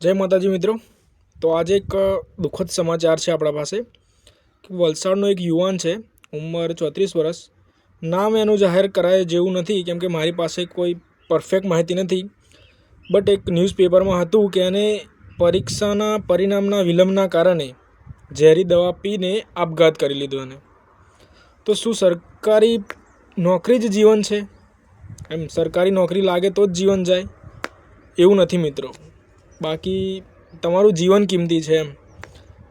જય માતાજી મિત્રો. તો આજે એક દુઃખદ સમાચાર છે આપણા પાસે કે વલસાડનો એક યુવાન છે, ઉંમર ચોત્રીસ વર્ષ. નામ એનું જાહેર કરાય જેવું નથી, કેમ કે મારી પાસે કોઈ પરફેક્ટ માહિતી નથી. બટ એક ન્યૂઝપેપરમાં હતું કે એને પરીક્ષાના પરિણામના વિલંબના કારણે ઝેરી દવા પીને આપઘાત કરી લીધો એને. તો શું સરકારી નોકરી જ જીવન છે? એમ સરકારી નોકરી લાગે તો જ જીવન જાય. એવું નથી મિત્રો. બાકી તમારું જીવન કિંમતી છે એમ.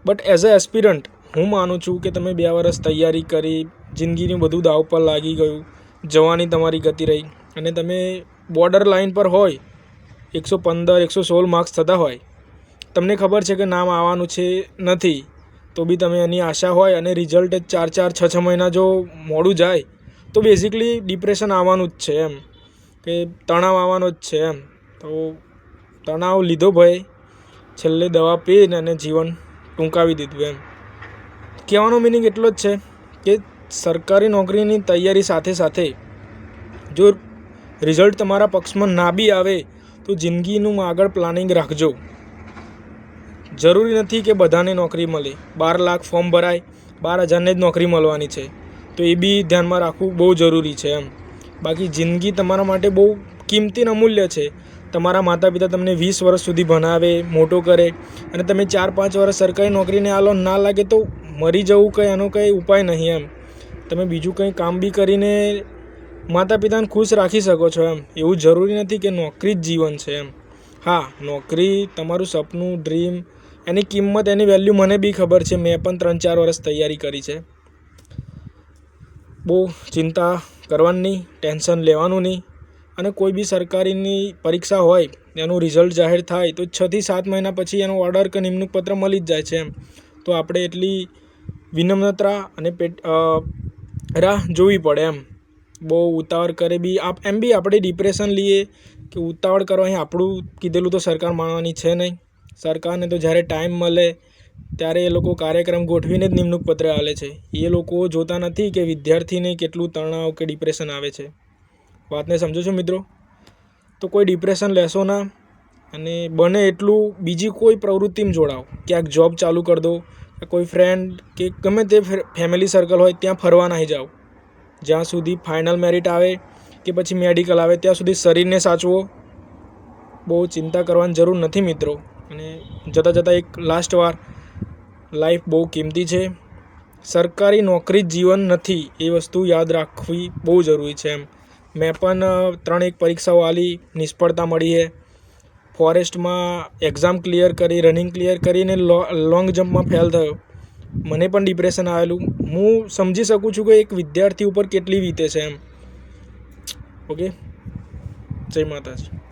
બટ એઝ અ એસ્પિરન્ટ હું માનું છું કે તમે બે વર્ષ તૈયારી કરી, જિંદગીનું બધું દાવ પર લાગી ગયું, જવાની તમારી ગતિ રહી. અને તમે બોર્ડર લાઇન પર હોય, એકસો પંદર, એકસો સોળ માર્ક્સ થતા હોય, તમને ખબર છે કે નામ આવવાનું છે નથી, તો બી તમે એની આશા હોય અને રિઝલ્ટ ચાર ચાર, છ છ મહિના જો મોડું જાય, તો બેઝિકલી ડિપ્રેશન આવવાનું જ છે એમ. કે તણાવ આવવાનો જ છે એમ. તો તણાવ લીધો ભાઈ. છેલ્લે દવા પીને અને જીવન ટૂંકાવી દીધું એમ. કહેવાનો મિનિંગ એટલો જ છે કે સરકારી નોકરીની તૈયારી સાથે સાથે જો રિઝલ્ટ તમારા પક્ષમાં ના બી આવે તો જિંદગીનું આગળ પ્લાનિંગ રાખજો. જરૂરી નથી કે બધાને નોકરી મળે. બાર લાખ ફોર્મ ભરાય, બાર હજારને જ નોકરી મળવાની છે. તો એ બી ધ્યાનમાં રાખવું બહુ જરૂરી છે એમ. બાકી જિંદગી તમારા માટે બહુ કિંમતી અમૂલ્ય છે. તમારા માતા પિતા તમને વીસ વર્ષ સુધી ભણાવે, મોટો કરે અને તમે ચાર પાંચ વર્ષ સરકારી નોકરીને આ લોન ના લાગે તો મરી જવું કંઈ એનો કંઈ ઉપાય નહીં એમ. તમે બીજું કંઈ કામ બી કરીને માતા પિતાને ખુશ રાખી શકો છો એમ. એવું જરૂરી નથી કે નોકરી જ જીવન છે એમ. હા, નોકરી તમારું સપનું ડ્રીમ એની કિંમત, એની વેલ્યુ મને બી ખબર છે. મેં પણ ત્રણ ચાર વર્ષ તૈયારી કરી છે. બહુ ચિંતા કરવાની નહીં ટેન્શન લેવાનું નહીં. અને કોઈ બી સરકારીની પરીક્ષા હોય, એનું રિઝલ્ટ જાહેર થાય, તો છથી સાત મહિના પછી એનો ઓર્ડર કે નિમણૂક પત્ર મળી જ જાય છે એમ. તો આપણે એટલી વિનમ્રતા અને પેટ રાહ જોવી પડે એમ. બહુ ઉતાવળ કરે બી, આપ, એમ બી આપણે ડિપ્રેશન લઈએ કે ઉતાવળ કરવાની આપણું કીધેલું તો સરકાર માનવાની છે નહીં. સરકારને તો જ્યારે ટાઈમ મળે, ત્યારે એ લોકો કાર્યક્રમ ગોઠવીને જ નિમણૂક પત્ર આલે છે. એ લોકો જોતા નથી કે વિદ્યાર્થીને કેટલું તણાવ કે ડિપ્રેશન આવે છે. વાતને સમજો છો મિત્રો? તો કોઈ ડિપ્રેશન લેશો ના અને બને એટલું બીજી કોઈ પ્રવૃત્તિમાં જોડાઓ ક્યાંક જોબ ચાલુ કરી દો કોઈ ફ્રેન્ડ કે ગમે તે ફેમિલી સર્કલ હોય, ત્યાં ફરવા નહીં જાઓ. જ્યાં સુધી ફાઇનલ મેરિટ આવે કે પછી મેડિકલ આવે, ત્યાં સુધી શરીરને સાચવો. બહુ ચિંતા કરવાની જરૂર નથી મિત્રો. અને જતાં જતાં એક લાસ્ટ વાર લાઈફ બહુ કિંમતી છે. સરકારી નોકરી જીવન નથી, એ વસ્તુ યાદ રાખવી બહુ જરૂરી છે એમ. મેં પણ અ, ત્રણ એક પરીક્ષાઓ આલી નિષ્ફળતા મળી છે ફોરેસ્ટમાં એક્ઝામ ક્લિયર કરી રનિંગ ક્લિયર કરીને લોંગ જમ્પમાં ફેલ થયો. મને પણ ડિપ્રેશન આવેલું. હું સમજી શકું છું કે એક વિદ્યાર્થી ઉપર કેટલી વીતે છે એમ. ઓકે જય માતાજી.